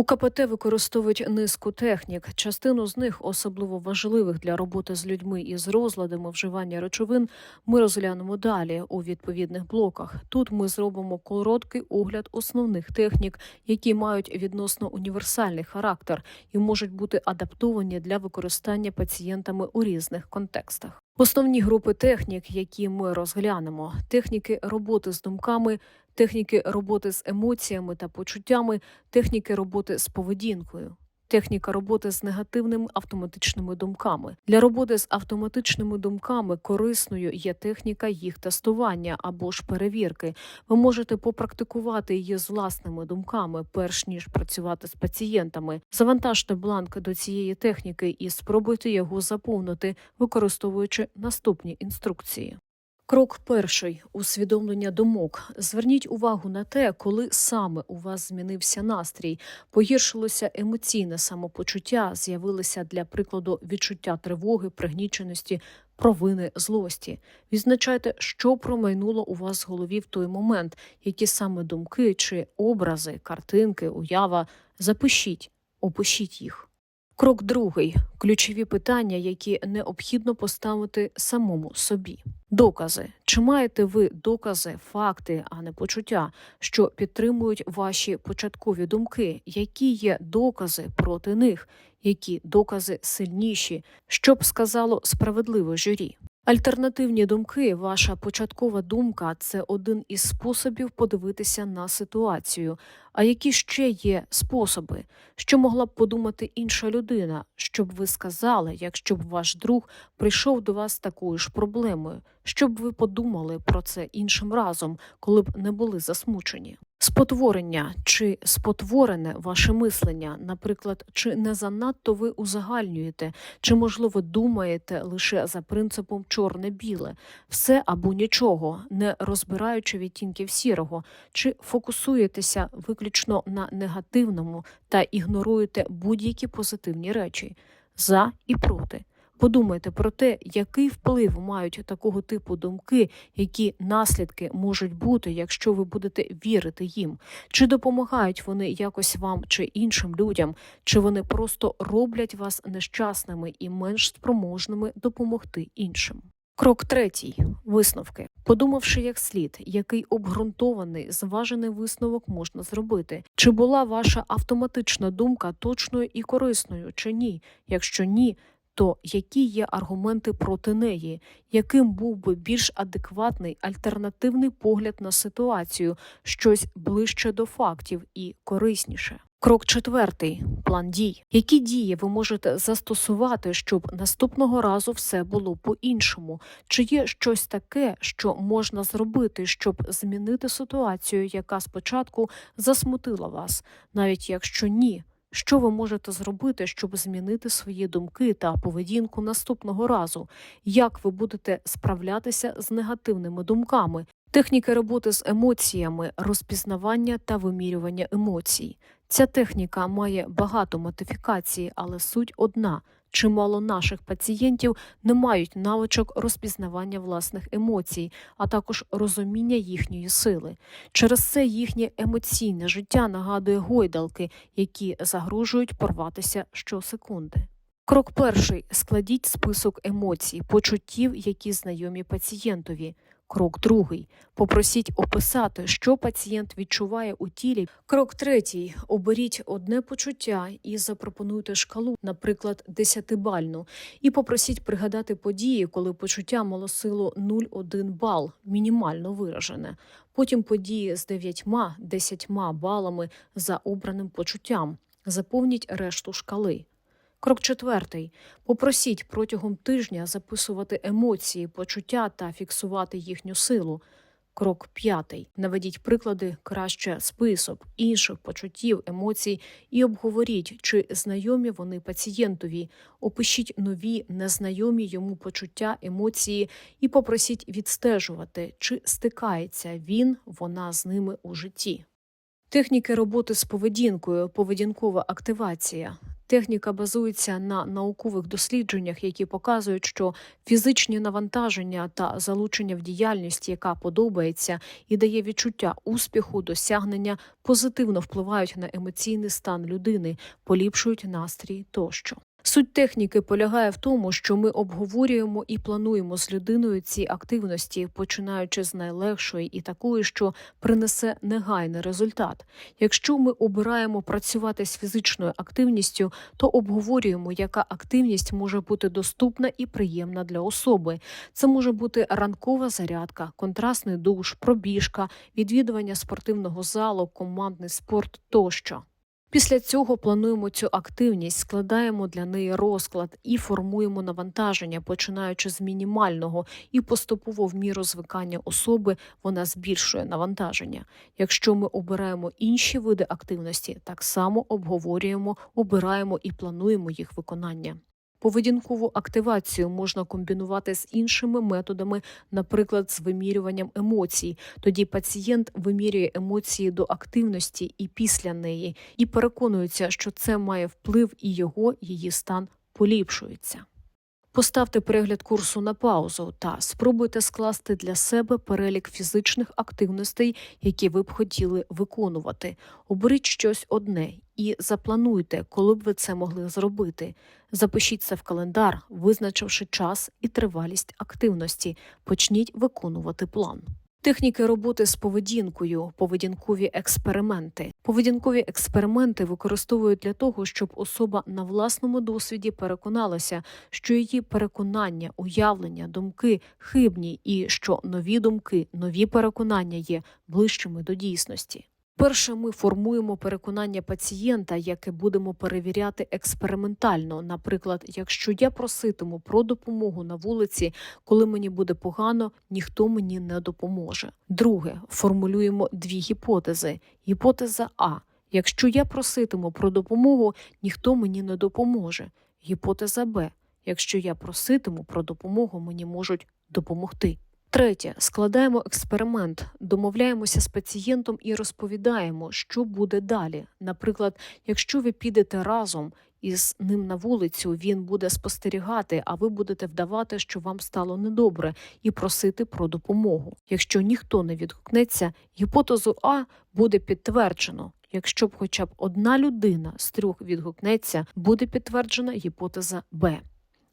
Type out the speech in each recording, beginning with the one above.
У КПТ використовують низку технік. Частину з них, особливо важливих для роботи з людьми і з розладами вживання речовин, ми розглянемо далі у відповідних блоках. Тут ми зробимо короткий огляд основних технік, які мають відносно універсальний характер і можуть бути адаптовані для використання пацієнтами у різних контекстах. Основні групи технік, які ми розглянемо: техніки роботи з думками, техніки роботи з емоціями та почуттями, техніки роботи з поведінкою. Техніка роботи з негативними автоматичними думками для роботи з автоматичними думками корисною є техніка їх тестування або ж перевірки. Ви можете попрактикувати її з власними думками, перш ніж працювати з пацієнтами. Завантажте бланк до цієї техніки і спробуйте його заповнити, використовуючи наступні інструкції. Крок перший усвідомлення думок. Зверніть увагу на те, коли саме у вас змінився настрій, погіршилося емоційне самопочуття, з'явилися для прикладу відчуття тривоги, пригніченості, провини, злості. Відзначайте, що промайнуло у вас в голові в той момент, які саме думки чи образи, картинки, уява. Запишіть, опишіть їх. Крок другий ключові питання, які необхідно поставити самому собі. Докази. Чи маєте ви докази, факти, а не почуття, що підтримують ваші початкові думки? Які є докази проти них? Які докази сильніші? Що б сказало справедливе журі? Альтернативні думки, ваша початкова думка це один із способів подивитися на ситуацію. А які ще є способи, що могла б подумати інша людина, щоб ви сказали, якщо б ваш друг прийшов до вас такою ж проблемою, щоб ви подумали про це іншим разом, коли б не були засмучені? Спотворення чи спотворене ваше мислення, наприклад, чи не занадто ви узагальнюєте, чи можливо думаєте лише за принципом чорне-біле, все або нічого, не розбираючи відтінків сірого, чи фокусуєтеся виключно на негативному та ігноруєте будь-які позитивні речі? За і проти. Подумайте про те, який вплив мають такого типу думки, які наслідки можуть бути, якщо ви будете вірити їм, чи допомагають вони якось вам чи іншим людям, чи вони просто роблять вас нещасними і менш спроможними допомогти іншим. Крок третій висновки. Подумавши як слід, який обґрунтований, зважений висновок можна зробити, чи була ваша автоматична думка точною і корисною, чи ні? Якщо ні, то які є аргументи проти неї, яким був би більш адекватний альтернативний погляд на ситуацію, щось ближче до фактів і корисніше? Крок четвертий план дій. Які дії ви можете застосувати, щоб наступного разу все було по-іншому? Чи є щось таке, що можна зробити, щоб змінити ситуацію, яка спочатку засмутила вас, навіть якщо ні? Що ви можете зробити, щоб змінити свої думки та поведінку наступного разу? Як ви будете справлятися з негативними думками? Техніки роботи з емоціями, розпізнавання та вимірювання емоцій. Ця техніка має багато модифікацій, але суть одна. Чимало наших пацієнтів не мають навичок розпізнавання власних емоцій, а також розуміння їхньої сили. Через це їхнє емоційне життя нагадує гойдалки, які загрожують порватися щосекунди. Крок перший складіть список емоцій, почуттів, які знайомі пацієнтові. Крок другий попросіть описати, що пацієнт відчуває у тілі. Крок третій оберіть одне почуття і запропонуйте шкалу, наприклад, десятибальну, і попросіть пригадати події, коли почуття мало силу 0,1 бал, мінімально виражене. Потім події з 9-10 балами за обраним почуттям. Заповніть решту шкали. Крок четвертий. Попросіть протягом тижня записувати емоції, почуття та фіксувати їхню силу. Крок п'ятий. Наведіть приклади краще список інших почуттів, емоцій і обговоріть, чи знайомі вони пацієнтові. Опишіть нові незнайомі йому почуття, емоції і попросіть відстежувати, чи стикається він, вона з ними у житті. Техніки роботи з поведінкою, поведінкова активація. Техніка базується на наукових дослідженнях, які показують, що фізичні навантаження та залучення в діяльність, яка подобається і дає відчуття успіху, досягнення, позитивно впливають на емоційний стан людини, поліпшують настрій тощо. Суть техніки полягає в тому, що ми обговорюємо і плануємо з людиною ці активності, починаючи з найлегшої і такої, що принесе негайний результат. Якщо ми обираємо працювати з фізичною активністю, то обговорюємо, яка активність може бути доступна і приємна для особи. Це може бути ранкова зарядка, контрастний душ, пробіжка, відвідування спортивного залу, командний спорт тощо. Після цього плануємо цю активність, складаємо для неї розклад і формуємо навантаження, починаючи з мінімального, і поступово в міру звикання особи вона збільшує навантаження. Якщо ми обираємо інші види активності, так само обговорюємо, обираємо і плануємо їх виконання. Поведінкову активацію можна комбінувати з іншими методами, наприклад, з вимірюванням емоцій. Тоді пацієнт вимірює емоції до активності і після неї, і переконується, що це має вплив, і його її стан поліпшується. Поставте перегляд курсу на паузу та спробуйте скласти для себе перелік фізичних активностей, які ви б хотіли виконувати. Оберіть щось одне і заплануйте, коли б ви це могли зробити. Запишіть це в календар, визначивши час і тривалість активності. Почніть виконувати план. Техніки роботи з поведінкою, поведінкові експерименти. Поведінкові експерименти використовують для того, щоб особа на власному досвіді переконалася, що її переконання, уявлення, думки хибні, і що нові думки, нові переконання є ближчими до дійсності. Перше, ми формуємо переконання пацієнта, яке будемо перевіряти експериментально. Наприклад, якщо я проситиму про допомогу на вулиці, коли мені буде погано, ніхто мені не допоможе. Друге, формулюємо дві гіпотези. Гіпотеза А. Якщо я проситиму про допомогу, ніхто мені не допоможе. Гіпотеза Б. Якщо я проситиму про допомогу, мені можуть допомогти. Третє, складаємо експеримент, домовляємося з пацієнтом і розповідаємо, що буде далі. Наприклад, якщо ви підете разом із ним на вулицю, він буде спостерігати, а ви будете вдавати, що вам стало недобре, і просити про допомогу. Якщо ніхто не відгукнеться, гіпотезу А буде підтверджено. Якщо б хоча б одна людина з трьох відгукнеться, буде підтверджена гіпотеза Б.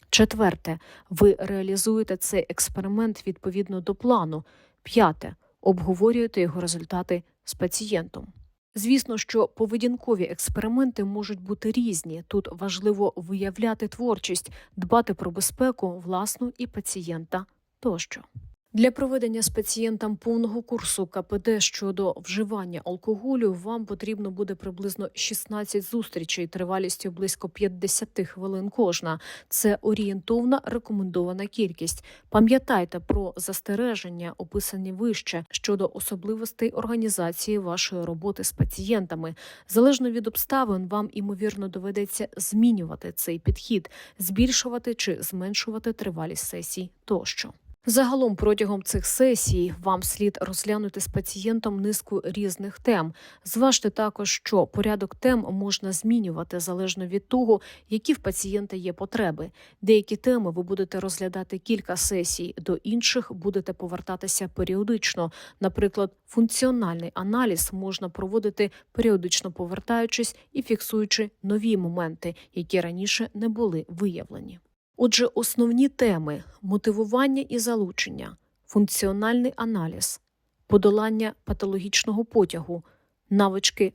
Четверте, ви реалізуєте цей експеримент відповідно до плану. П'яте, обговорюєте його результати з пацієнтом. Звісно, що поведінкові експерименти можуть бути різні. Тут важливо виявляти творчість, дбати про безпеку власну і пацієнта тощо. Для проведення з пацієнтом повного курсу КПД щодо вживання алкоголю вам потрібно буде приблизно 16 зустрічей тривалістю близько 50 хвилин кожна. Це орієнтовна рекомендована кількість. Пам'ятайте про застереження, описані вище щодо особливостей організації вашої роботи з пацієнтами. Залежно від обставин, вам імовірно доведеться змінювати цей підхід, збільшувати чи зменшувати тривалість сесій тощо. Загалом протягом цих сесій вам слід розглянути з пацієнтом низку різних тем. Зважте також, що порядок тем можна змінювати залежно від того, які в пацієнта є потреби. Деякі теми ви будете розглядати кілька сесій, до інших будете повертатися періодично. Наприклад, функціональний аналіз можна проводити періодично повертаючись і фіксуючи нові моменти, які раніше не були виявлені. Отже, основні теми мотивування і залучення, функціональний аналіз, подолання патологічного потягу, навички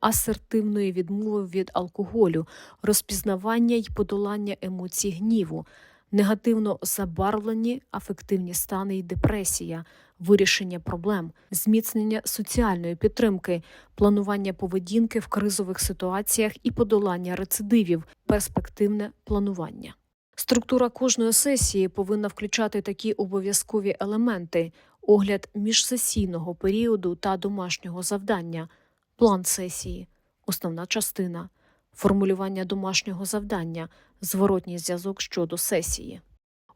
асертивної відмови від алкоголю, розпізнавання й подолання емоцій гніву, негативно забарвлені афективні стани й депресія, вирішення проблем, зміцнення соціальної підтримки, планування поведінки в кризових ситуаціях і подолання рецидивів, перспективне планування. Структура кожної сесії повинна включати такі обов'язкові елементи: огляд міжсесійного періоду та домашнього завдання, план сесії, основна частина, формулювання домашнього завдання, зворотній зв'язок щодо сесії.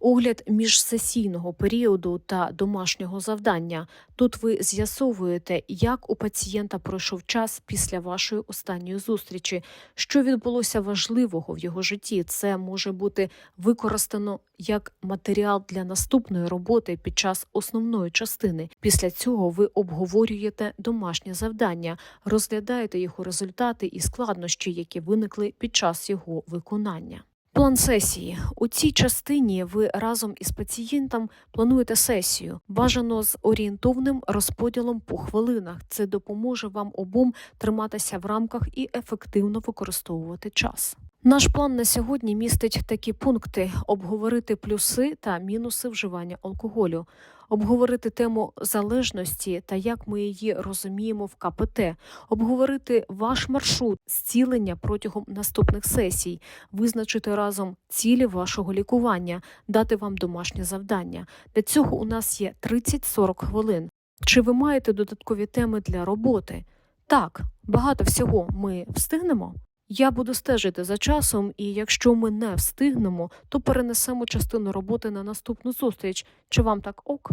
Огляд міжсесійного періоду та домашнього завдання. Тут ви з'ясовуєте, як у пацієнта пройшов час після вашої останньої зустрічі, що відбулося важливого в його житті. Це може бути використано як матеріал для наступної роботи під час основної частини. Після цього ви обговорюєте домашнє завдання, розглядаєте його результати і складнощі, які виникли під час його виконання. План сесії у цій частині ви разом із пацієнтом плануєте сесію, бажано з орієнтовним розподілом по хвилинах. Це допоможе вам обом триматися в рамках і ефективно використовувати час. Наш план на сьогодні містить такі пункти: обговорити плюси та мінуси вживання алкоголю, обговорити тему залежності та як ми її розуміємо в КПТ, обговорити ваш маршрут зцілення протягом наступних сесій, визначити разом цілі вашого лікування, дати вам домашнє завдання. Для цього у нас є 30-40 хвилин. Чи ви маєте додаткові теми для роботи? Так, багато всього ми встигнемо. Я буду стежити за часом, і якщо ми не встигнемо, то перенесемо частину роботи на наступну зустріч. Чи вам так ок?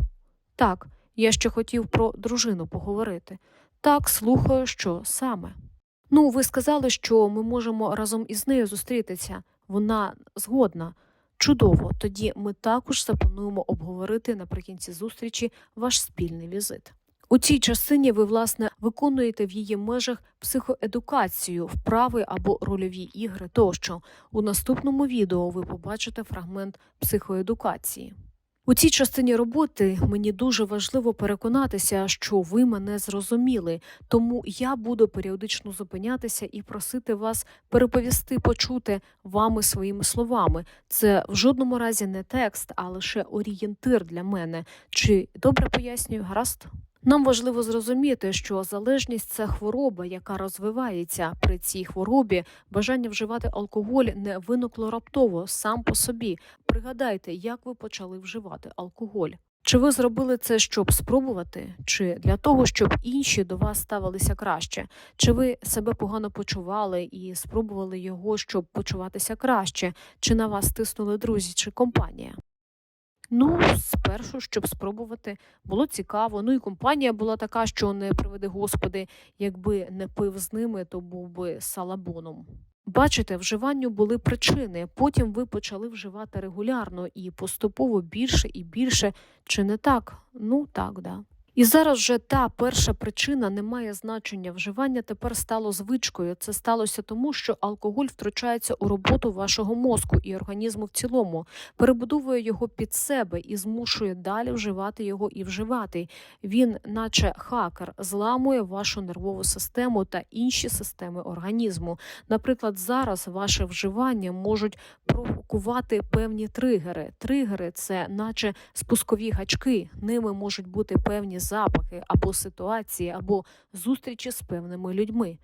Так, я ще хотів про дружину поговорити. Так, слухаю, що саме. Ну, ви сказали, що ми можемо разом із нею зустрітися. Вона згодна. Чудово, тоді ми також заплануємо обговорити наприкінці зустрічі ваш спільний візит. У цій частині ви, власне, виконуєте в її межах психоедукацію, вправи або рольові ігри тощо. У наступному відео ви побачите фрагмент психоедукації. У цій частині роботи мені дуже важливо переконатися, що ви мене зрозуміли, тому я буду періодично зупинятися і просити вас переповісти, почути вами своїми словами. Це в жодному разі не текст, а лише орієнтир для мене. Чи добре пояснюю, гаразд? Нам важливо зрозуміти, що залежність це хвороба, яка розвивається. При цій хворобі бажання вживати алкоголь не виникло раптово сам по собі. Пригадайте, як ви почали вживати алкоголь. Чи ви зробили це, щоб спробувати, чи для того, щоб інші до вас ставилися краще? Чи ви себе погано почували і спробували його, щоб почуватися краще? Чи на вас тиснули друзі чи компанія? Ну, спершу, щоб спробувати, було цікаво. Ну і компанія була така, що не приведи господи, якби не пив з ними, то був би салабоном. Бачите, вживанню були причини. Потім ви почали вживати регулярно і поступово більше і більше. Чи не так? Ну так, да. І зараз вже та перша причина не має значення. Вживання тепер стало звичкою. Це сталося тому, що алкоголь втручається у роботу вашого мозку і організму в цілому, перебудовує його під себе і змушує далі вживати його і вживати. Він, наче хакер, зламує вашу нервову систему та інші системи організму. Наприклад, зараз ваше вживання можуть провокувати певні тригери. Тригери це, наче спускові гачки. Ними можуть бути певні запахи або ситуації, або зустрічі з певними людьми.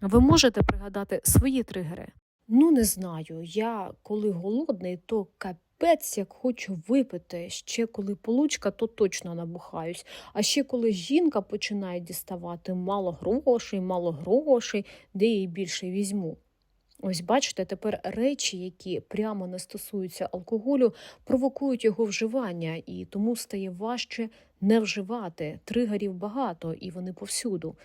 Ви можете пригадати свої тригери? Ну, не знаю. Я коли голодний, то капець як хочу випити. Ще коли получка, то точно набухаюсь. А ще коли жінка починає діставати мало грошей, мало грошей, де їй більше візьму. Ось бачите, тепер речі, які прямо не стосуються алкоголю, провокують його вживання, і тому стає важче не вживати. Тригерів багато і вони повсюду.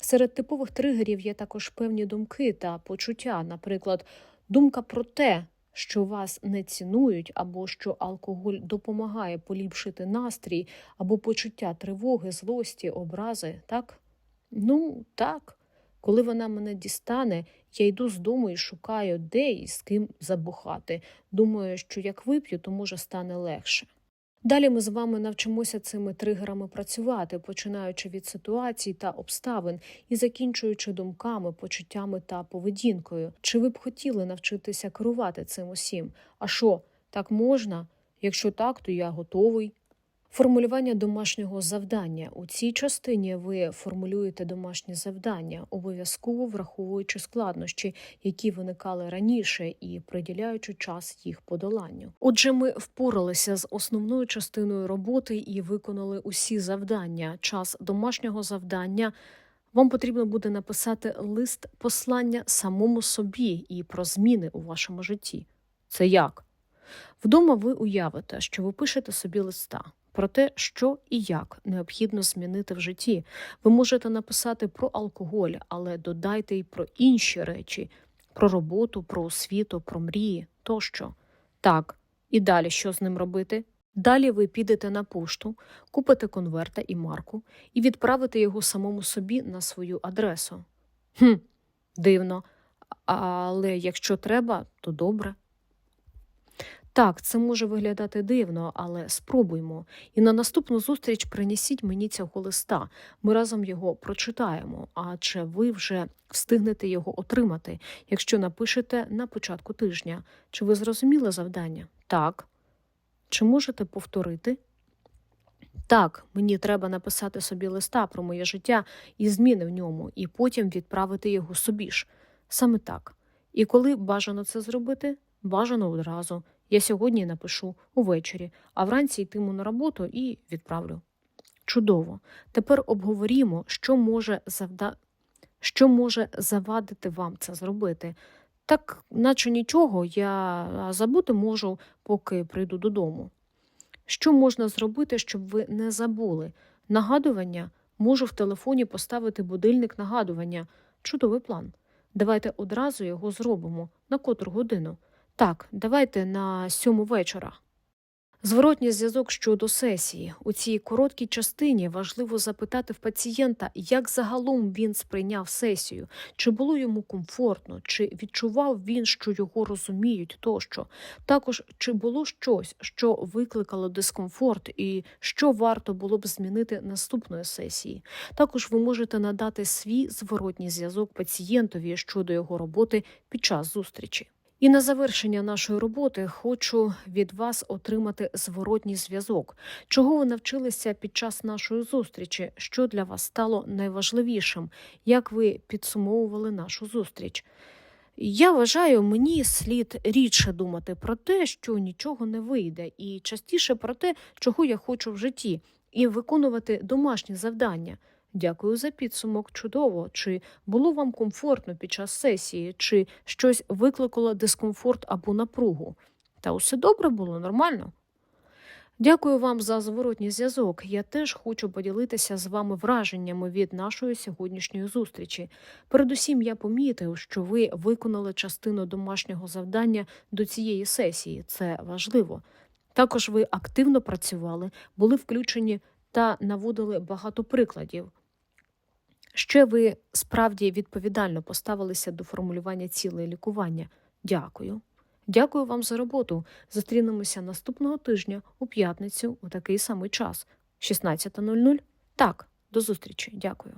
Серед типових тригерів є також певні думки та почуття, наприклад, думка про те, що вас не цінують, або що алкоголь допомагає поліпшити настрій, або почуття тривоги, злості, образи, так? Ну, так. Коли вона мене дістане, я йду з дому і шукаю, де і з ким забухати. Думаю, що як вип'ю, то може стане легше. Далі ми з вами навчимося цими тригерами працювати, починаючи від ситуацій та обставин і закінчуючи думками, почуттями та поведінкою. Чи ви б хотіли навчитися керувати цим усім? А що, так можна? Якщо так, то я готовий. Формулювання домашнього завдання у цій частині ви формулюєте домашнє завдання, обов'язково враховуючи складнощі, які виникали раніше, і приділяючи час їх подоланню. Отже, ми впоралися з основною частиною роботи і виконали усі завдання. Час домашнього завдання. Вам потрібно буде написати лист послання самому собі і про зміни у вашому житті. Це як? Вдома ви уявите, що ви пишете собі листа про те, що і як необхідно змінити в житті. Ви можете написати про алкоголь, але додайте й про інші речі: про роботу, про освіту, про мрії тощо. Так, і далі що з ним робити? Далі ви підете на пошту, купите конверта і марку і відправите його самому собі на свою адресу. Хм, дивно. Але якщо треба, то добре. Так, це може виглядати дивно, але спробуймо. І на наступну зустріч принесіть мені цього листа. Ми разом його прочитаємо, адже ви вже встигнете його отримати, якщо напишете на початку тижня. Чи ви зрозуміли завдання? Так. Чи можете повторити? Так, мені треба написати собі листа про моє життя і зміни в ньому, і потім відправити його собі ж. Саме так. І коли бажано це зробити, бажано одразу. Я сьогодні напишу увечері, а вранці йтиму на роботу і відправлю. Чудово. Тепер обговорімо, що може завда... що може завадити вам це зробити. Так, наче нічого, я забути можу, поки прийду додому. Що можна зробити, щоб ви не забули? Нагадування можу в телефоні поставити будильник нагадування. Чудовий план. Давайте одразу його зробимо. На котру годину? Так, давайте на сьому вечора. Зворотній зв'язок щодо сесії. У цій короткій частині важливо запитати в пацієнта, як загалом він сприйняв сесію, чи було йому комфортно, чи відчував він, що його розуміють тощо. Також чи було щось, що викликало дискомфорт, і що варто було б змінити наступної сесії. Також ви можете надати свій зворотній зв'язок пацієнтові щодо його роботи під час зустрічі. І на завершення нашої роботи хочу від вас отримати зворотній зв'язок, чого ви навчилися під час нашої зустрічі, що для вас стало найважливішим, як ви підсумовували нашу зустріч. Я вважаю, мені слід рідше думати про те, що нічого не вийде, і частіше про те, чого я хочу в житті, і виконувати домашні завдання. Дякую за підсумок. Чудово. Чи було вам комфортно під час сесії, чи щось викликало дискомфорт або напругу? Та усе добре було, нормально. Дякую вам за зворотній зв'язок. Я теж хочу поділитися з вами враженнями від нашої сьогоднішньої зустрічі. Передусім, я помітив, що ви виконали частину домашнього завдання до цієї сесії. Це важливо. Також ви активно працювали, були включені та наводили багато прикладів. Ще ви справді відповідально поставилися до формулювання цілей лікування. Дякую. Дякую вам за роботу. Зустрінемося наступного тижня у п'ятницю у такий самий час 16.00. Так, до зустрічі. Дякую.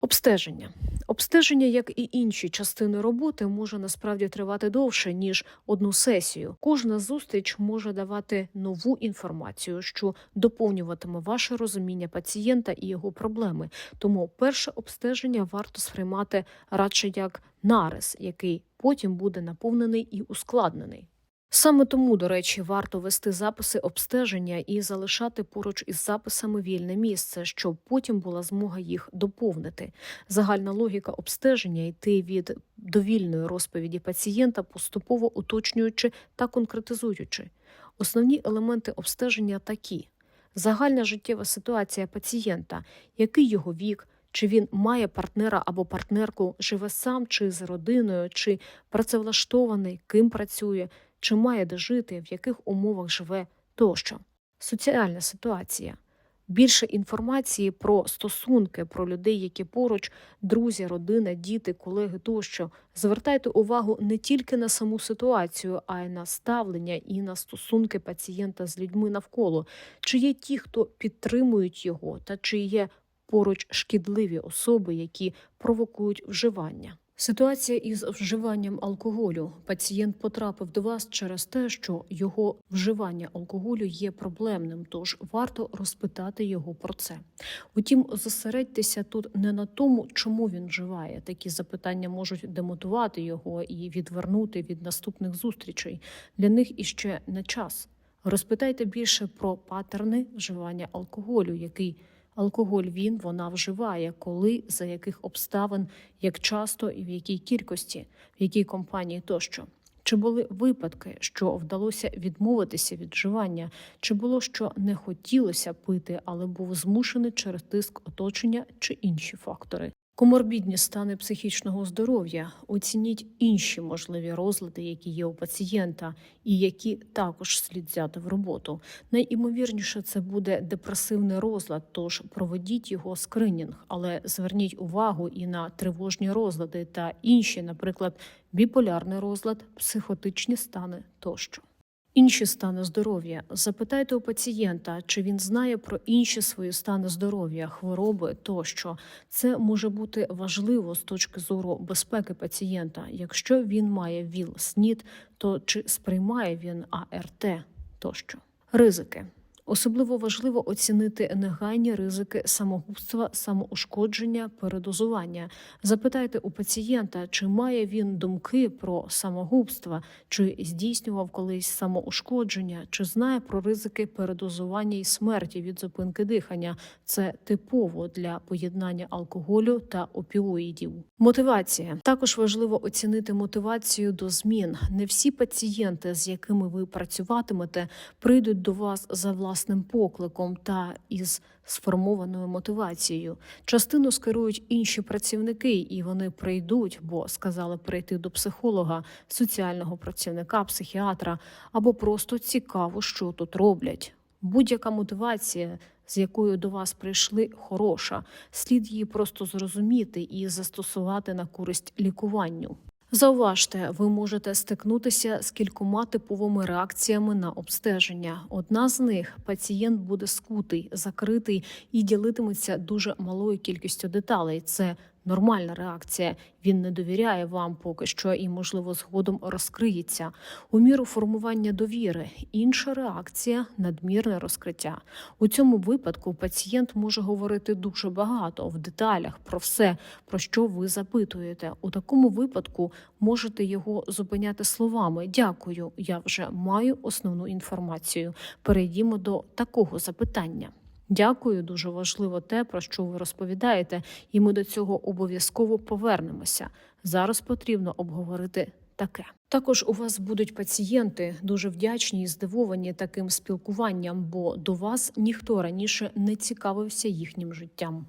Обстеження. Обстеження, як і інші частини роботи, може насправді тривати довше ніж одну сесію. Кожна зустріч може давати нову інформацію, що доповнюватиме ваше розуміння пацієнта і його проблеми. Тому перше обстеження варто сприймати радше як нарис, який потім буде наповнений і ускладнений. Саме тому, до речі, варто вести записи обстеження і залишати поруч із записами вільне місце, щоб потім була змога їх доповнити. Загальна логіка обстеження йти від довільної розповіді пацієнта, поступово уточнюючи та конкретизуючи. Основні елементи обстеження такі: загальна життєва ситуація пацієнта, який його вік. Чи він має партнера або партнерку, живе сам чи з родиною, чи працевлаштований, ким працює, чи має де жити, в яких умовах живе тощо. Соціальна ситуація. Більше інформації про стосунки, про людей, які поруч, друзі, родина, діти, колеги тощо. Звертайте увагу не тільки на саму ситуацію, а й на ставлення і на стосунки пацієнта з людьми навколо, чи є ті, хто підтримують його, та чи є поруч шкідливі особи, які провокують вживання. Ситуація із вживанням алкоголю. Пацієнт потрапив до вас через те, що його вживання алкоголю є проблемним, тож варто розпитати його про це. Утім, зосередьтеся тут не на тому, чому він вживає. Такі запитання можуть демотувати його і відвернути від наступних зустрічей. Для них іще не час. Розпитайте більше про патерни вживання алкоголю, який Алкоголь він вона вживає, коли, за яких обставин, як часто і в якій кількості, в якій компанії тощо. Чи були випадки, що вдалося відмовитися від вживання? Чи було що не хотілося пити, але був змушений через тиск оточення чи інші фактори? Коморбідні стани психічного здоров'я оцініть інші можливі розлади, які є у пацієнта, і які також слід взяти в роботу. Найімовірніше це буде депресивний розлад, тож проведіть його скринінг, але зверніть увагу і на тривожні розлади та інші, наприклад, біполярний розлад, психотичні стани тощо. Інші стани здоров'я. Запитайте у пацієнта, чи він знає про інші свої стани здоров'я, хвороби тощо. Це може бути важливо з точки зору безпеки пацієнта. Якщо він має ВІЛ, СНІД, то чи сприймає він АРТ тощо. Ризики. Особливо важливо оцінити негайні ризики самогубства, самоушкодження, передозування. Запитайте у пацієнта, чи має він думки про самогубство, чи здійснював колись самоушкодження, чи знає про ризики передозування і смерті від зупинки дихання. Це типово для поєднання алкоголю та опіоїдів. Мотивація також важливо оцінити мотивацію до змін. Не всі пацієнти, з якими ви працюватимете, прийдуть до вас за власним покликом та із сформованою мотивацією. Частину скерують інші працівники, і вони прийдуть, бо сказали прийти до психолога, соціального працівника, психіатра або просто цікаво, що тут роблять. Будь-яка мотивація, з якою до вас прийшли, хороша. Слід її просто зрозуміти і застосувати на користь лікуванню. Зауважте, ви можете стикнутися з кількома типовими реакціями на обстеження. Одна з них пацієнт буде скутий, закритий і ділитиметься дуже малою кількістю деталей. Це нормальна реакція. Він не довіряє вам поки що і, можливо, згодом розкриється. У міру формування довіри інша реакція надмірне розкриття. У цьому випадку пацієнт може говорити дуже багато в деталях про все, про що ви запитуєте. У такому випадку можете його зупиняти словами Дякую, я вже маю основну інформацію. Перейдімо до такого запитання. Дякую, дуже важливо те, про що ви розповідаєте, і ми до цього обов'язково повернемося. Зараз потрібно обговорити таке. Також у вас будуть пацієнти дуже вдячні і здивовані таким спілкуванням, бо до вас ніхто раніше не цікавився їхнім життям.